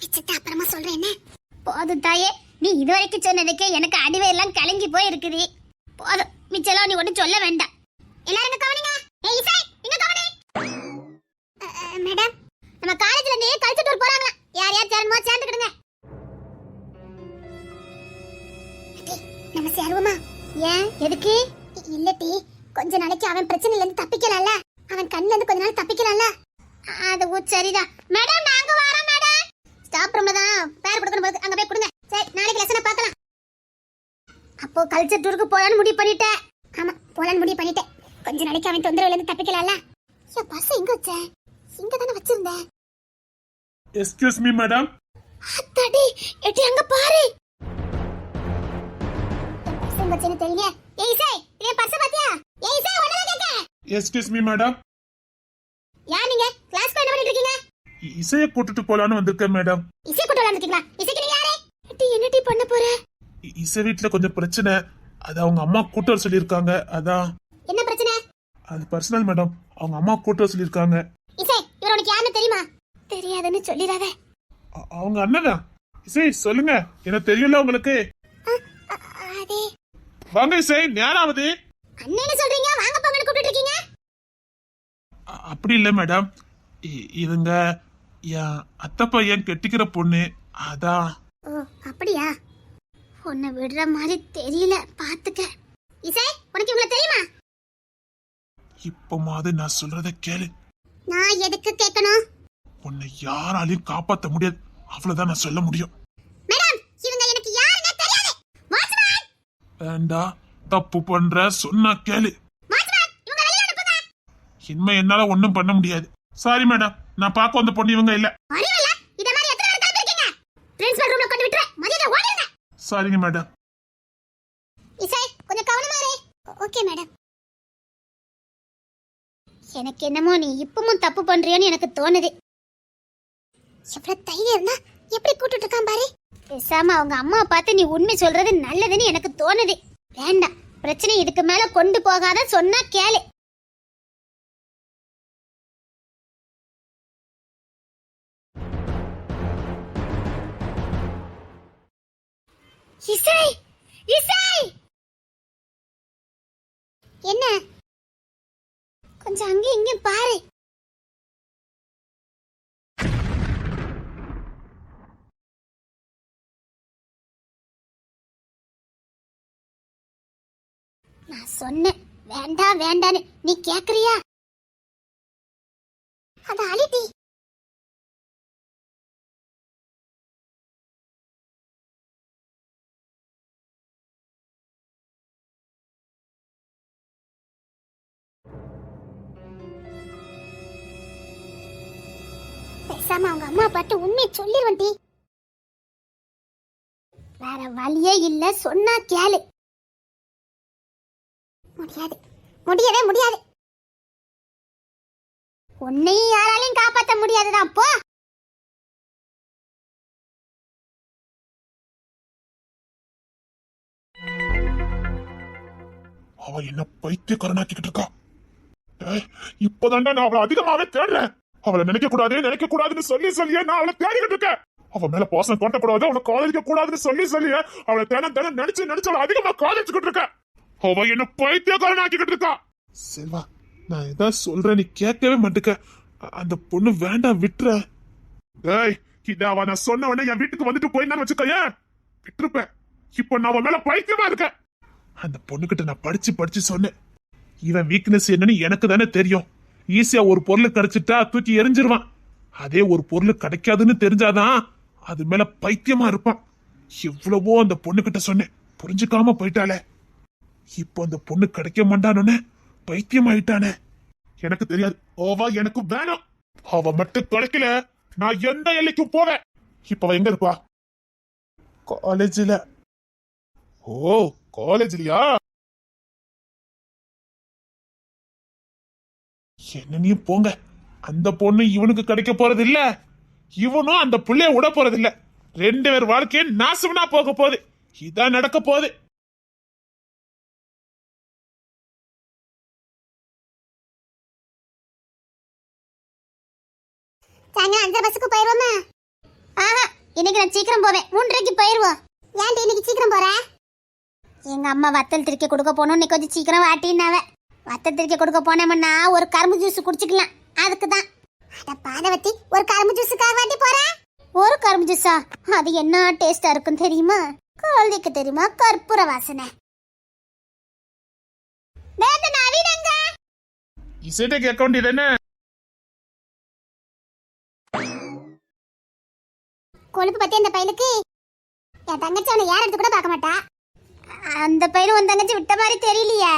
மிச்சத்தை அப்புறமா சொல்றேன் என்ன? போதும் தாயே. நீ இதுவரைக்கும் சொன்னதுக்கே எனக்கு அடிவையெல்லாம் கலங்கி போய் இருக்குது போதும். மிச்சலாம் நீ ஒன்றும் சொல்ல வேண்டாம். எல்லாரும் கவனிங்க. ஏய் இசை இங்க கவனி. மேடம் நம்ம காலேஜ்ல இருந்தே கல்ச்சர் டூர் போறாங்களா? யார் யார் சேரணுமோ சேர்ந்துக்கிடுங்க. நம்ம சேருவோமா? ஏன்? எதுக்கு? இ- இல்லட்டி கொஞ்ச நாளைக்கு அவன் பிரச்சனையில இருந்து தப்பிக்கலாம்ல. அவன் கண்ணுல இருந்து கொஞ்ச நாள் தப்பிக்கலாம்ல. அது சரிதான். மேடம் நாங்க வரோம். ரூம்ல தான். பேர் கொடுக்கணும் அங்க போய் கொடுங்க. சரி நாளைக்கு லெசனை பார்க்கலாம். அப்போ கல்ச்சர் டூருக்கு போலான்னு முடிவு பண்ணிட்டேன். ஆமா போலான்னு முடிவு பண்ணிட்டேன். கொஞ்ச நாளைக்கு அவன் தொந்தரவுல இருந்து தப்பிக்கலாம்ல. ஐயோ பஸ் எங்க வச்ச? இங்க தானே வச்சிருந்தேன். எஸ்கியூஸ் மீ மேடம் அத்தாடி எட்டி அங்க பாரு. பஸ் எங்க வச்சேன்னு தெரியல ஏய் இசை இதே பாத்தியா? ஏய் இசை ஒண்ணு கேக்க எஸ்கியூஸ் மீ மேடம் நீங்க கிளாஸ் என்ன பண்ணிட்டு இருக்கீங்க இசையை கூட்டிட்டு போலான்னு வந்திருக்கேன் மேடம். இசை கூட்ட விளையாண்டுருக்கீங்களா இசைக்கு நீங்க யாரு? என்ன டீ பண்ண போற? இசை வீட்டுல கொஞ்சம் பிரச்சனை. அது அவங்க அம்மா கூட்டு வர சொல்லியிருக்காங்க. அதான். என்ன பிரச்சனை? அது பர்சனல் மேடம். அவங்க அம்மா கூட்டு வர சொல்லியிருக்காங்க. இசை இவர் உனக்கு யாருன்னு தெரியுமா? தெரியாதுன்னு சொல்லிடாத. அ- அவங்க அண்ணனா? இசை சொல்லுங்க. எனக்கு தெரியல உங்களுக்கு. அதே. வாங்க இசை. நேரம் ஆகுது அண்ணன்னு சொல்றீங்க? வாங்க போங்கன்னு கூப்பிட்டு இருக்கீங்க. அப்படி இல்லை மேடம். இ- இதுங்க என் அத்தை பையன் கெட்டிக்கிற பொண்ணு. அதான் ஓ அப்படியா? உன்னை விடுற மாதிரி தெரியல பாத்துக்க. இசை உனக்கு இவங்கள தெரியுமா? இப்பமாவது நான் சொல்றத கேளு. நான் எதுக்கு கேட்கணும்? உன்னை யாராலையும் காப்பாத்த முடியாது. அவ்வளவுதான் நான் சொல்ல முடியும். மேடம் இவங்க எனக்கு யாருன்னே தெரியாது. வாட்ச்மேன்! வேண்டா தப்பு பண்ற சொன்னா கேளு. வாட்ச்மேன் இவங்க வெளிய அனுப்புங்க. இனிமே என்னால ஒண்ணும் பண்ண முடியாது. சாரி மேடம் நான் பார்க்க வந்த பொண்ணு இவங்க இல்ல. பிரின்சிபல் ரூம்ல கொண்டு விட்டுற மதியத்தை ஓடிடுங்க சாரிங்க மேடம் இசை கொஞ்சம் கவனமா இரு. ஓகே மேடம் எனக்கு என்னமோ நீ இப்பவும் தப்பு பண்றியோன்னு எனக்கு தோணுது. எவ்வளவு தைரியம் இருந்தா எப்படி கூட்டிட்டு இருக்கான் பாரு. பேசாம அவங்க அம்மா பார்த்து நீ உண்மை சொல்றது நல்லதுன்னு எனக்கு தோணுது. வேண்டாம் பிரச்சனை இதுக்கு மேல கொண்டு போகாத சொன்னா கேளு. இசை! இசை! என்ன? கொஞ்சம் அங்க இங்க பாரு. நான் சொன்னேன் வேண்டாம் வேண்டான்னு. நீ கேக்குறியா? அது அலிட்டி பேசாம அவங்க அம்மா பாட்டு உண்மையை சொல்லிருவன் டி. வேற வழியே இல்ல சொன்னா கேளு. முடியாது. முடியவே முடியாது. உன்னையும் யாராலையும் காப்பாத்த முடியாதுதான் போ. அவ என்ன பைத்தியக்காரனாக்கிட்டு இருக்கா? ஏய், இப்பதான்டா நான் அவளை அதிகமாவே தேடுறேன். அவளை நினைக்க கூடாது நினைக்க கூடாதுன்னு சொல்லி சொல்லியே நான் அவளை தேடிக்கிட்டு இருக்கேன். அவ மேல பாசம் கொட்டக்கூடாது அவளை காதலிக்க கூடாதுன்னு சொல்லி சொல்லியே அவளை தினம் தினம் நினைச்சு நினைச்சு அவளை அதிகமா காதலிச்சுக்கிட்டு இருக்கேன். அவ என்ன பைத்தியக்காரனாக்கிட்டு இருக்கா. செல்வா நான் எதாவது சொல்றேன் நீ கேட்கவே மாட்டுக்க. அந்த பொண்ணு வேண்டாம் விட்டுற ஏய் இத நான் சொன்ன உடனே என் வீட்டுக்கு வந்துட்டு போயிருந்தான்னு வச்சுக்கோயேன் விட்டுருப்பேன் இப்போ நான் அவன் மேல பைத்தியமா இருக்கேன். அந்த பொண்ணுகிட்ட நான் படிச்சு படிச்சு சொன்னேன். இவன் வீக்னஸ் என்னன்னு எனக்கு தானே தெரியும். ஈஸியா ஒரு பொருள் கிடைச்சிட்டா தூக்கி எரிஞ்சிருவான். அதே ஒரு பொருள் கிடைக்காதுன்னு தெரிஞ்சாதான் அது மேல பைத்தியமா இருப்பான். எவ்வளவோ அந்த பொண்ணுகிட்ட சொன்னேன். புரிஞ்சுக்காம போயிட்டாளே. இப்போ அந்த பொண்ணு கிடைக்க மாட்டானே பைத்தியம் ஆயிட்டானே எனக்கு தெரியாது. ஓவா எனக்கு வேணும். அவ மட்டும் கிடைக்கல. நான் எந்த எல்லைக்கும் போவேன். இப்ப அவ எங்க இருப்பா காலேஜ்ல. ஓ காலேஜ்லயா? என்னனையும் போங்க. அந்த பொண்ணு இவனுக்கு கிடைக்க போறது இல்ல இவனும் அந்த புள்ளைய விட போறது இல்ல ரெண்டு பேர் வாழ்க்கையே நாசம்னா போக போகுது. இதான் நடக்க போகுது. சாயங்காலம் அந்த பஸ்ஸுக்கு போயிருவோமா? ஆஹா இன்னைக்கு நான் சீக்கிரம் போவேன். மூன்றரைக்கு போயிருவோம். ஏன்டி இன்னைக்கு சீக்கிரம் போற? எங்க அம்மா வத்தல் திருக்கி கொடுக்க போனோம் இன்னைக்கு கொஞ்சம் சீக்கிரம் வாட்டின்னாவே வத்தல் திருக்கி கொடுக்க போனோம்னா ஒரு கரும்பு ஜூஸ் குடிச்சுக்கலாம். அதுக்கு தான் அட பாதவத்தி ஒரு கரும்பு ஜூஸுக்காக வாட்டி போற? ஒரு கரும்பு ஜூஸா? அது என்ன டேஸ்டா இருக்கும் தெரியுமா? குழந்தைக்கு தெரியுமா? கற்பூர வாசனை. இசைட்டை கேட்க வேண்டியது என்ன? கொழுப்பு பத்தி அந்த பையலுக்கு என் தங்கச்சி அவனை யார் எடுத்து கூட பார்க்க மாட்டா. அந்த பையன் உன் தங்கச்சி விட்ட மாதிரி தெரியலையே.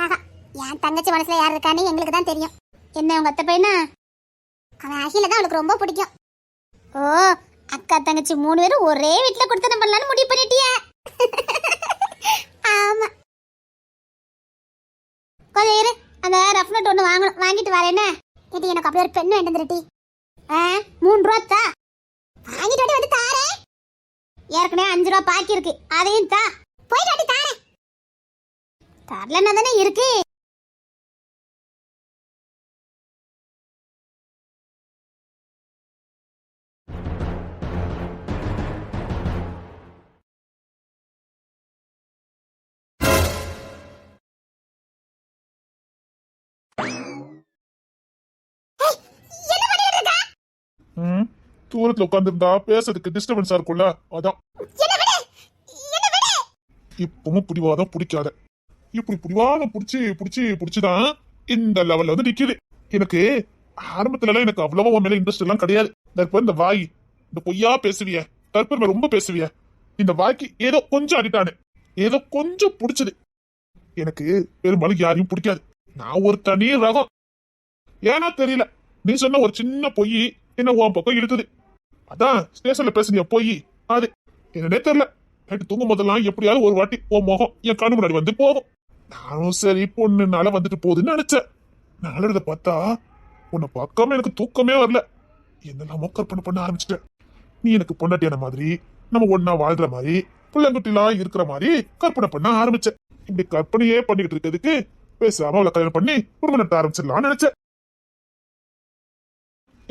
ஆஹா என் தங்கச்சி மனசுல யார் இருக்கான்னு எங்களுக்கு தான் தெரியும். என்ன உங்க அத்தை பையனா? அவன் அகில தான் அவளுக்கு ரொம்ப பிடிக்கும். ஓ அக்கா தங்கச்சி மூணு பேரும் ஒரே வீட்ல கொடுத்து பண்ணலாம்னு முடிவு பண்ணிட்டியே. ஆமா. கொஞ்சம் இரு அந்த ரஃப் நோட் ஒன்று வாங்கணும். வாங்கிட்டு வரேன்னு இது எனக்கு அப்படியே ஒரு பெண் வேண்டியது ஆ மூணு ரூபா தா. வாங்கிட்டு வாடி வந்து தாரே. ஏற்கனவே அஞ்சு ரூபா பாக்கி இருக்கு. அதையும் தா. போயிட்டு வாடி தாரே தரலன்னா தானே இருக்கு. ம்? தூரத்துல உட்காந்துருந்தா பேசுறதுக்கு டிஸ்டர்பன்ஸா இருக்கும்ல அதான். இப்பவும் பிடிவாதம் பிடிக்காத. இப்படி பிடிவாதம் பிடிச்சி பிடிச்சி பிடிச்சிதான் இந்த லெவல்ல வந்து நிக்குது. எனக்கு ஆரம்பத்துல எல்லாம் எனக்கு அவ்வளவா உன் மேல இன்ட்ரெஸ்ட் எல்லாம் கிடையாது. தற்போது இந்த வாய் இந்த பொய்யா பேசுவிய. தற்பெருமை ரொம்ப பேசுவிய. இந்த வாய்க்கு ஏதோ கொஞ்சம் அடிட்டானு. ஏதோ கொஞ்சம் பிடிச்சது. எனக்கு பெரும்பாலும் யாரையும் பிடிக்காது. நான் ஒரு தனி ரகம். ஏன்னா தெரியல. நீ சொன்ன ஒரு சின்ன பொய் என்ன உன் பக்கம் இழுத்துது. அதான் ஸ்டேஷன்ல பேசுனிய பொய். அது என்னன்னே தெரியல. நைட்டு தூங்கும் போதெல்லாம் எப்படியாவது ஒரு வாட்டி உன் முகம் என் கண்ணு முன்னாடி வந்து போகும். நானும் சரி பொண்ணுனால வந்துட்டு போகுதுன்னு நினைச்சேன். நாளத பார்த்தா உன்னை பார்க்காம எனக்கு தூக்கமே வரல. என்னெல்லாமோ கற்பனை பண்ண ஆரம்பிச்சிட்டேன். நீ எனக்கு பொண்டாட்டியான மாதிரி நம்ம ஒன்னா வாழ்ற மாதிரி பிள்ளைங்குட்டிலாம் இருக்கிற மாதிரி கற்பனை பண்ண ஆரம்பிச்சேன். இப்படி கற்பனையே பண்ணிக்கிட்டு இருக்கிறதுக்கு பேசாம அவளை கல்யாணம் பண்ணி குடும்பம் நடத்த ஆரம்பிச்சிடலாம்னு நினைச்சேன்.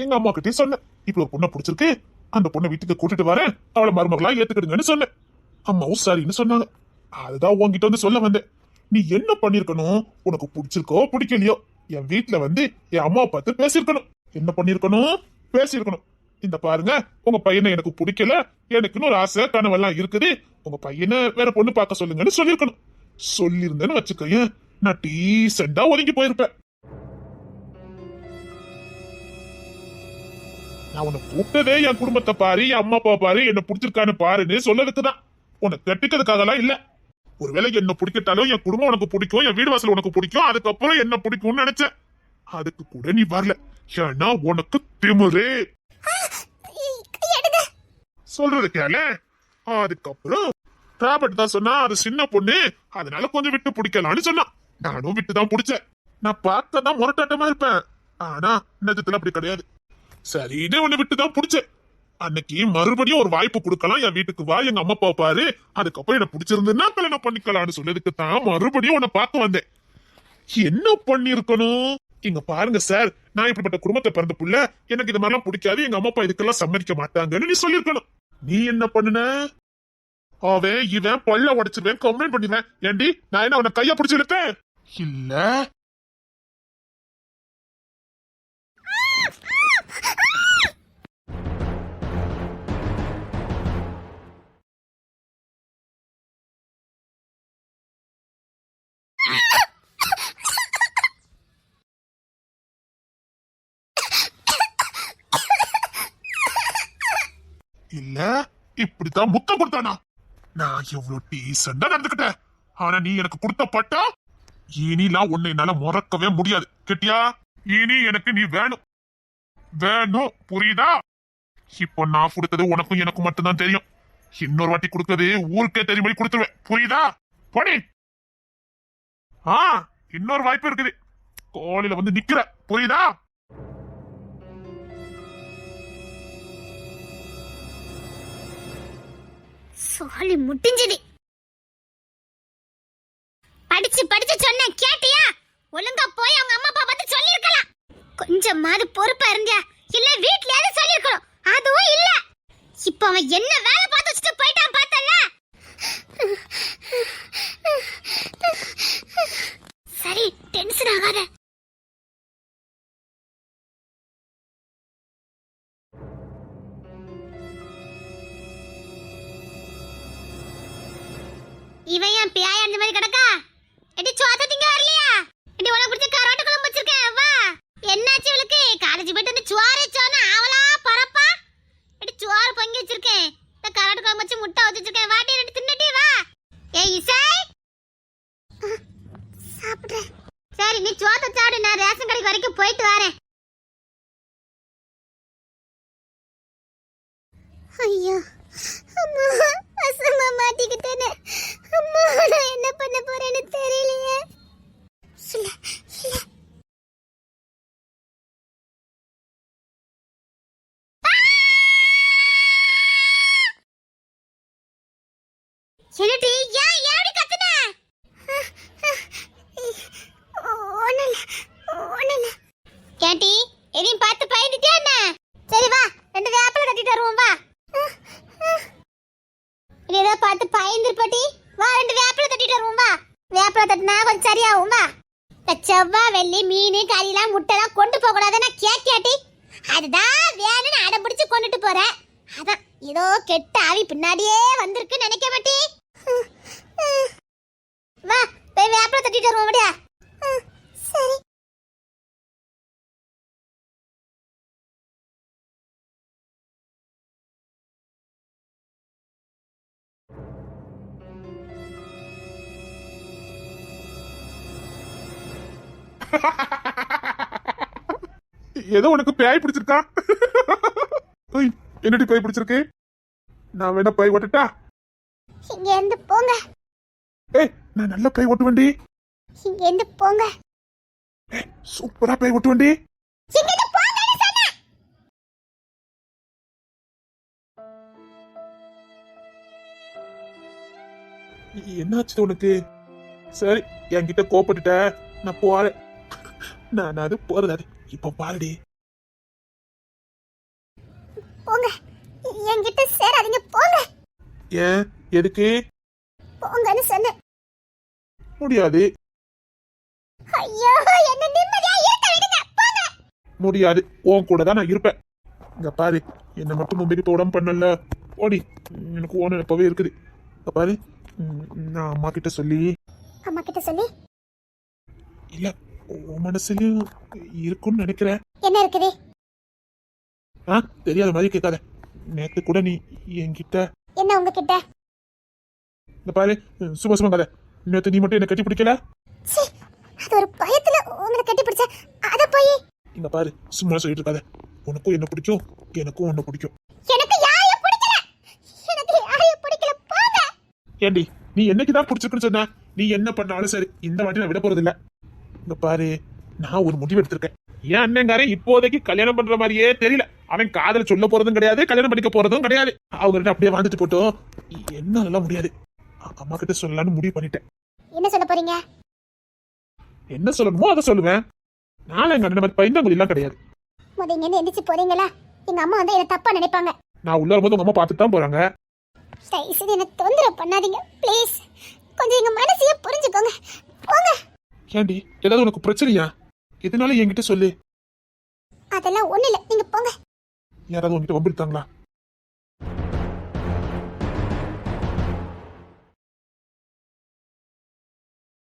எங்க அம்மா கிட்டே சொன்னேன் இப்படி ஒரு பொண்ணை பிடிச்சிருக்கு அந்த பொண்ணை வீட்டுக்கு கூட்டிட்டு வரேன் அவளை மருமகளா ஏத்துக்கிடுங்கன்னு சொன்னேன். அம்மாவும் சரின்னு சொன்னாங்க. அதுதான் உன்கிட்ட வந்து சொல்ல வந்தேன். நீ என்ன பண்ணிருக்கணும் உனக்கு பிடிச்சிருக்கோ பிடிக்கலையோ? என் வீட்டுல வந்து என் அம்மாவை பார்த்து பேசியிருக்கணும். என்ன பண்ணிருக்கணும் பேசியிருக்கணும். இந்த பாருங்க உங்க பையனை எனக்கு பிடிக்கல எனக்குன்னு ஒரு ஆசை கனவெல்லாம் இருக்குது. உங்க பையனை வேற பொண்ணு பார்க்க சொல்லுங்கன்னு சொல்லியிருக்கணும். சொல்லியிருந்தேன்னு வச்சுக்கோயேன் நான் டீசெண்டா ஒதுங்கி போயிருப்பேன். நான் உன்னை கூப்பிட்டதே என் குடும்பத்தை பாரு என் அம்மா அப்பா பாரு என்ன பிடிச்சிருக்கான்னு பாருன்னு சொல்லதுக்கு தான் உன்னை கட்டிக்கிறதுக்காகலாம் இல்ல. ஒருவேளை என்ன பிடிக்கட்டாலும் என் குடும்பம் உனக்கு பிடிக்கும் என் வீடு வாசல் உனக்கு பிடிக்கும் அதுக்கப்புறம் என்ன பிடிக்கும்னு நினைச்சேன். அதுக்கு கூட நீ வரல. ஏன்னா உனக்கு திமிரு. சொல்றது கேள. அதுக்கப்புறம் ராபர்ட் தான் சொன்னா அது சின்ன பொண்ணு அதனால கொஞ்சம் விட்டு பிடிக்கலாம்னு சொன்னான். நானும் விட்டு தான் நான் பார்த்ததான் முரட்டாட்டமா இருப்பேன். ஆனா நிஜத்துல அப்படி கிடையாது. சரின்னு உன்னை விட்டு தான் அன்னைக்கு மறுபடியும் ஒரு வாய்ப்பு கொடுக்கலாம். என் வீட்டுக்கு வா எங்க அம்மா அப்பா பாரு. அதுக்கப்புறம் என்ன பிடிச்சிருந்துன்னா கல்யாணம் பண்ணிக்கலாம்னு சொன்னதுக்கு தான் மறுபடியும் உன்னை பார்க்க வந்தேன். என்ன பண்ணிருக்கணும் இங்க பாருங்க சார். நான் இப்படிப்பட்ட குடும்பத்தை பிறந்த புள்ள. எனக்கு இது மாதிரிலாம் பிடிக்காது. எங்க அம்மா அப்பா இதுக்கெல்லாம் சம்மதிக்க மாட்டாங்கன்னு நீ சொல்லிருக்கணும் நீ என்ன பண்ணுன? அவன் இவன் பல்ல உடைச்சிருவேன் கம்ப்ளைண்ட் பண்ணிடுவேன் ஏண்டி நான் என்ன அவனை கைய பிடிச்சி எடுத்தேன் இல்ல. இல்ல இப்படித்தான் முத்தம் கொடுத்தானா? நான் எவ்வளவு டீசெண்டா நடந்துக்கிட்டேன். ஆனா நீ எனக்கு கொடுத்த பட்டா இனிலாம் உன்னை என்னால மறக்கவே முடியாது. கேட்டியா? இனி எனக்கு நீ வேணும். வேணும். புரியுதா? இப்போ நான் கொடுத்தது உனக்கும் எனக்கும் மட்டும்தான் தெரியும். இன்னொரு வாட்டி கொடுக்கறது ஊருக்கே தெரியும்படி கொடுத்துருவேன். புரியுதா? போடி. ஆ இன்னொரு வாய்ப்பு இருக்குது. கோழில வந்து நிக்கிற. புரியுதா? சாலி முட்டிஞ்சுது படிச்சு படிச்சு சொன்ன கேட்டியா? ஒழுங்கா போய் அவங்க அம்மா அப்பா பார்த்து சொல்லிருக்கலாம் கொஞ்சமாவது பொறுப்பா இருந்தியா இல்ல வீட்லயாவது சொல்லிருக்கணும் அதுவும் இல்ல. இப்ப அவன் என்ன வேலை பார்த்து வச்சுட்டு போயிட்டான் பார்த்தல சரி டென்ஷன் ஆகாத. என்னடி ஏன் ஏடி கத்துன? ஒண்ணுல ஒண்ணுல ஏன்டி எதையும் பார்த்து பயந்துட்டியா என்ன? சரி வா ரெண்டு வேப்பில கட்டிட்டு வருவோம் வா. இது ஏதோ பார்த்து பயந்துருப்பட்டி வா ரெண்டு வேப்பில தட்டிட்டு வருவோம் வா. வேப்பில தட்டினா கொஞ்சம் சரியாகும் வா. செவ்வாய் வெள்ளி மீன் கறிலாம் முட்டைலாம் கொண்டு போக கூடாது நான் கேட்டியாட்டி அதுதான் வேணும்னு அடம் பிடிச்சு கொண்டுட்டு போறேன். அதான் ஏதோ கெட்ட ஆவி பின்னாடியே வந்திருக்கு நினைக்க மாட்டி வா போய் வேப்பில தட்டிட்டு வருவோம் அப்படியா? சரி. ஏதோ உனக்கு பேய் பிடிச்சிருக்கா? என்னடி பேய் பிடிச்சிருக்கு? நான் வேணா பேய் ஓட்டட்டா? இங்க இருந்து போங்க. ஏய் நான் நல்ல பேய் ஓட்டுவேன்டி. இங்க இருந்து போங்க. ஏய், சூப்பரா பேய் ஓட்டுவேன்டி. இங்க இருந்து போங்கன்னு சொன்னேன் என்னாச்சு உனக்கு? சரி என்கிட்ட கோப்பட்டுட்ட நான் போறேன். நான் அது போறது அது. இப்ப பாருடி. போங்க. என்கிட்ட சேராதீங்க. போங்க. ஏன்? எதுக்கு? போங்கன்னு சொன்னேன். முடியாது. ஐயோ என்ன நிம்மதியா இருக்க விடுங்க போங்க. முடியாது. உன் கூட தான் நான் இருப்பேன். இங்க பாரு என்ன மட்டும் மும்பைக்கு இப்ப உடம்பு பண்ணல. ஓடி எனக்கு ஓன எப்பவே இருக்குது. இங்க பாரு நான் அம்மா கிட்ட சொல்லி. அம்மா கிட்ட சொல்லி? இல்ல உன் மனசுலயும் இருக்கும்னு நினைக்கிறேன். என்ன இருக்குது? ஆ தெரியாத மாதிரி கேட்காத. நேத்து கூட நீ என்கிட்ட என்ன உங்ககிட்ட? இந்த பாரு சும்மா சும்மா கதை நேத்து நீ மட்டும் என்ன கட்டி பிடிக்கல? அது ஒரு பயத்துல உங்களை கட்டி பிடிச்ச அத போய். இங்க பாரு சும்மா சொல்லிட்டு இருக்காத. உனக்கும் என்ன பிடிக்கும் எனக்கும் உன்னை பிடிக்கும். எனக்கு யாரைய பிடிக்கல. எனக்கு யாரைய பிடிக்கல. போங்க. ஏண்டி நீ என்னைக்குதான் பிடிச்சிருக்குன்னு சொன்ன? நீ என்ன பண்ணாலும் சரி இந்த வாட்டி நான் விட போறது இல்ல இங்க பாரு நான் ஒரு முடிவு எடுத்திருக்கேன். என் அண்ணங்காரன் இப்போதைக்கு கல்யாணம் பண்ற மாதிரியே தெரியல. அவன் காதல சொல்ல போறதும் கிடையாது கல்யாணம் பண்ணிக்க போறதும் கிடையாது. அவங்க அப்படியே வாழ்ந்துட்டு போட்டோம். என்னால முடியாது. அம்மா கிட்ட சொல்லலாம்னு முடிவு பண்ணிட்டேன். என்ன சொல்ல போறீங்க? என்ன சொல்லணுமோ அதை சொல்லுவேன். நாளை எங்க அண்ணன் மாதிரி பைந்தங்குழி எல்லாம் கிடையாது. முத இங்க இருந்து எந்திரிச்சு போறீங்களா? எங்க அம்மா வந்து என்ன தப்பா நினைப்பாங்க. நான் உள்ள வரும்போது உங்க அம்மா பார்த்துட்டு தான் போறாங்க. தயவு செய்து என்ன தொந்தரவு பண்ணாதீங்க ப்ளீஸ் கொஞ்சம் எங்க மனசையே புரிஞ்சுக்கோங்க. போங்க. ஏண்டி ஏதாவது உனக்கு பிரச்சனையா? எதனால என்கிட்ட சொல்லு. அதெல்லாம் ஒண்ணு இல்ல நீங்க போங்க. யாராவது உன்கிட்ட வம்பிருத்தாங்களா